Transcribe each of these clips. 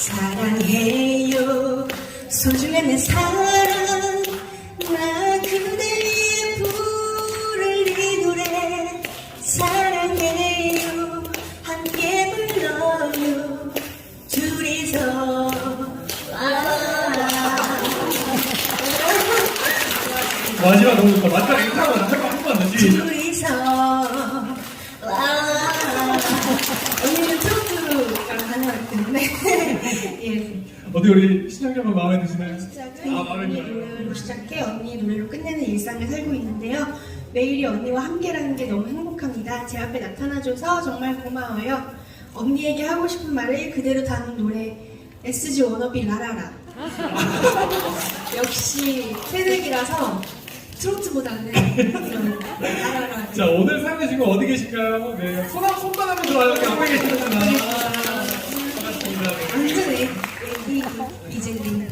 사랑해요. 소중한 내 사랑. 나 그대의 부를 이 노래 사랑해요. 함께 불러요. 둘이서. 아 마지막 너무 좋다. 마지막 인사하고 한번 다시. 둘이서 와 언니는 트로트가 가능하기 때문에 예. 어디 우리 신영님은 마음에 드시나요? 시작은 아, 마음에 언니 들어요. 노래로 시작해 언니 노래로 끝내는 일상을 살고 있는데요. 매일이 언니와 함께라는 게 너무 행복합니다. 제 앞에 나타나줘서 정말 고마워요. 언니에게 하고 싶은 말을 그대로 담은 노래 SG 워너비 라라라. 역시 새내기라서 트로트보다는 이런 라라라. 자, 오늘 사연에 지금 어디 계실까요? 네. 손, 한- 손만 하면. 여기 앞에 계시는구나. 반갑습니다. 네. 완전 애기 이제는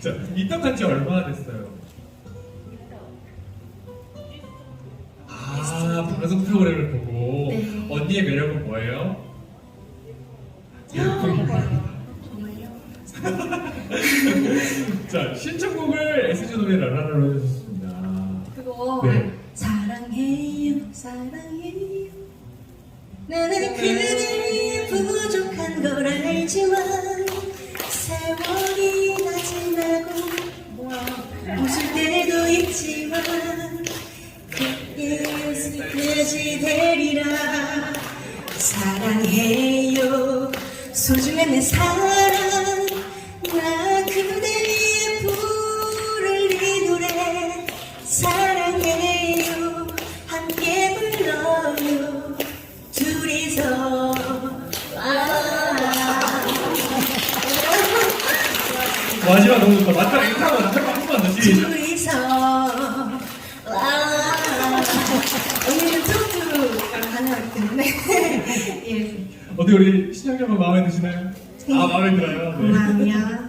자, 입덕한 지 얼마나 됐어요? 아, 방송 프로그램을 보고 네. 언니의 매력은 뭐예요? 자, 신청곡을 SG 노래 라라라로 해주셨습니다. 그거 네. 사랑해요 사랑해요 나는 그대의 부족한 걸 알지만 세월이 다 지나고 웃을 때도 있지만 그게 슬프지 되리라. 사랑해요. 소중한 내 사랑 마지막 너무 좋다. 마지막 인사하고 한번 다시. 둘이서 아 언니는 트로트가 가능하기 때문에 예 어디 우리 신영님은 마음에 드시나요? 아, 마음에 들어요. 네. 고마워요